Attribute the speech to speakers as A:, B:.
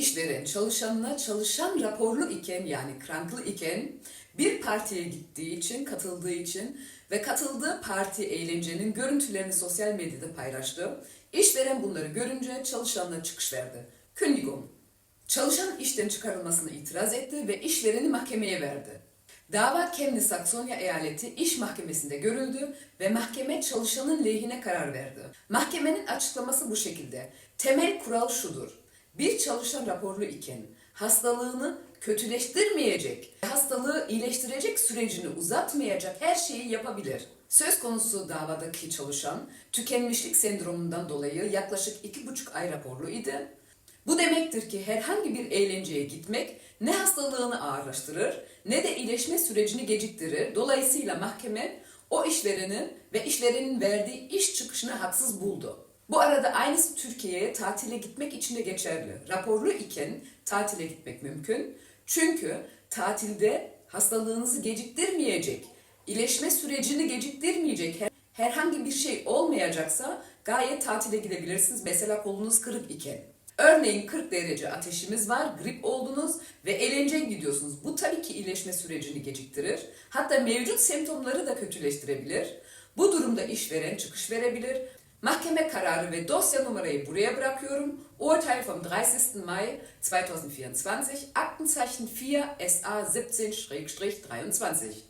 A: işveren çalışanına çalışan raporlu iken yani kranklı iken bir partiye gittiği için, katıldığı için ve katıldığı parti eğlencenin görüntülerini sosyal medyada paylaştı. İşveren bunları görünce çalışanına çıkış verdi. Kündigung. Çalışan işten çıkarılmasına itiraz etti ve işvereni mahkemeye verdi. Dava Kemni Saksonya Eyaleti İş Mahkemesi'nde görüldü ve mahkeme çalışanın lehine karar verdi. Mahkemenin açıklaması bu şekilde. Temel kural şudur. Bir çalışan raporlu iken hastalığını kötüleştirmeyecek, hastalığı iyileştirecek sürecini uzatmayacak her şeyi yapabilir. Söz konusu davadaki çalışan tükenmişlik sendromundan dolayı yaklaşık iki buçuk ay raporlu idi. Bu demektir ki herhangi bir eğlenceye gitmek ne hastalığını ağırlaştırır ne de iyileşme sürecini geciktirir. Dolayısıyla mahkeme o işverenin ve işverenin verdiği iş çıkışını haksız buldu. Bu arada aynısı Türkiye'ye tatile gitmek için de geçerli. Raporlu iken tatile gitmek mümkün. Çünkü tatilde hastalığınızı geciktirmeyecek, iyileşme sürecini geciktirmeyecek her- herhangi bir şey olmayacaksa gayet tatile gidebilirsiniz. Mesela kolunuz kırık iken. Örneğin 40 derece ateşimiz var, grip oldunuz ve eğlenceye gidiyorsunuz. Bu tabii ki iyileşme sürecini geciktirir. Hatta mevcut semptomları da kötüleştirebilir. Bu durumda işveren çıkış verebilir. Mahkeme kararı ve dosya numarayı buraya bırakıyorum. Urteil vom 30. Mai 2024, Aktenzeichen 4 SA 17-23.